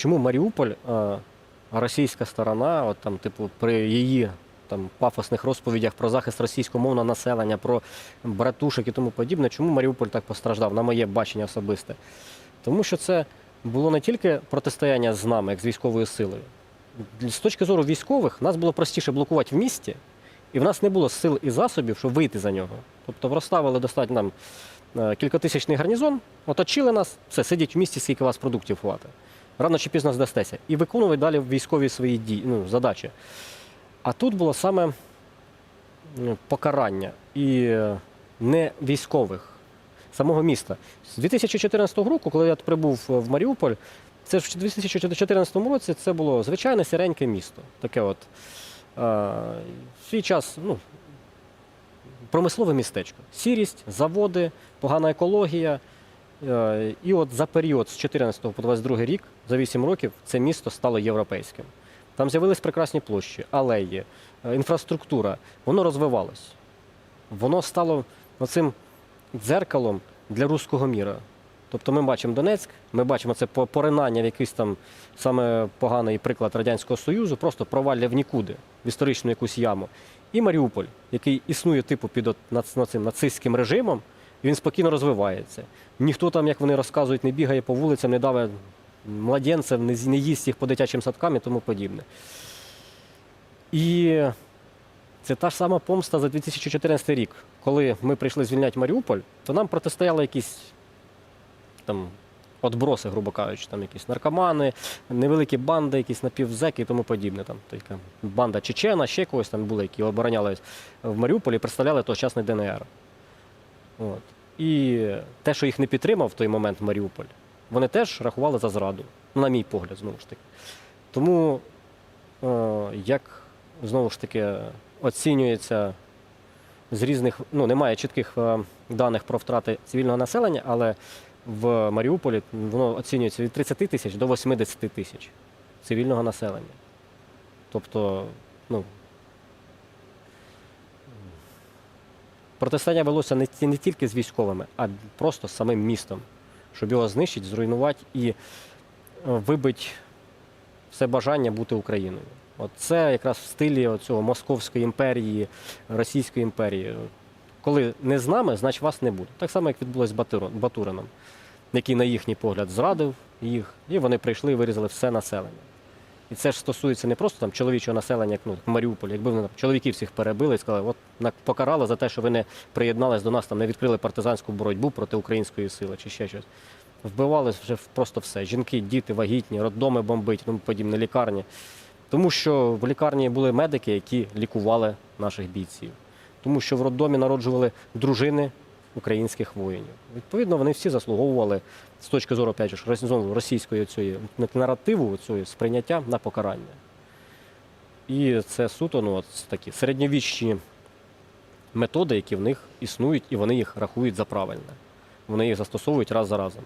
чому Маріуполь, е, російська сторона, от там, типу, при її там пафосних розповідях про захист російськомовного населення, про братушек і тому подібне, чому Маріуполь так постраждав, на моє бачення особисте. Тому що це було не тільки протистояння з нами, як з військовою силою. З точки зору військових, нас було простіше блокувати в місті, і в нас не було сил і засобів, щоб вийти за нього. Тобто розставили достатньо нам е, кількотисячний гарнізон, оточили нас, все, сидіть в місті, скільки у вас продуктів хватить. Рано чи пізно здастеся. І виконувати далі військові свої дії, ну, задачі. А тут було саме ну, покарання і е, не військових, самого міста. З 2014 року, коли я прибув в Маріуполь, це ж в 2014 році це було звичайне сіреньке місто. Таке от е, свій час ну, промислове містечко. Сірість, заводи, погана екологія. Е, І от за період з 14 по 22 рік, за 8 років, це місто стало європейським. Там з'явились прекрасні площі, алеї, е, інфраструктура. Воно розвивалось. Воно стало оцим дзеркалом для руського міра. Тобто ми бачимо Донецьк, ми бачимо це по- поринання в якийсь там саме поганий приклад Радянського Союзу, просто провалля в нікуди, в історичну якусь яму. І Маріуполь, який існує типу під от нац- на цим нацистським режимом, він спокійно розвивається. Ніхто там, як вони розказують, не бігає по вулицям, не даве младенців, не, не їсть їх по дитячим садкам і тому подібне. І це та ж сама помста за 2014 рік. Коли ми прийшли звільняти Маріуполь, то нам протистояли якісь там отброси, грубо кажучи, там якісь наркомани, невеликі банди, якісь напівзеки і тому подібне. Там така банда Чечена, ще когось там були, які оборонялись в Маріуполі, представляли тогочасний ДНР. От. І те, що їх не підтримав в той момент Маріуполь, вони теж рахували за зраду, на мій погляд, знову ж таки. Тому е, як знову ж таки оцінюється з різних, ну немає чітких е, даних про втрати цивільного населення, але в Маріуполі воно оцінюється від 30 тисяч до 80 тисяч цивільного населення. Тобто, ну. Протистояння велося не, не тільки з військовими, а просто з самим містом, щоб його знищити, зруйнувати і е, вибити все бажання бути Україною. От це якраз в стилі цього Московської імперії, Російської імперії. Коли не з нами, значить вас не буде. Так само, як відбулося з Батурином, який, на їхній погляд, зрадив їх, і вони прийшли і вирізали все населення. І це ж стосується не просто там чоловічого населення, як ну, Маріуполь, якби вони там чоловіків всіх перебили і сказали, от покарали за те, що ви не приєднались до нас, там не відкрили партизанську боротьбу проти української сили чи ще щось. Вбивали вже просто все. Жінки, діти, вагітні, роддоми бомбить, тому подібне, лікарні. Тому що в лікарні були медики, які лікували наших бійців. Тому що в роддомі народжували дружини українських воїнів. Відповідно, вони всі заслуговували з точки зору опять ж, рос- російської цієї наративу, цієї сприйняття на покарання. І це суто ну, такі середньовічні методи, які в них існують, і вони їх рахують за правильне. Вони їх застосовують раз за разом.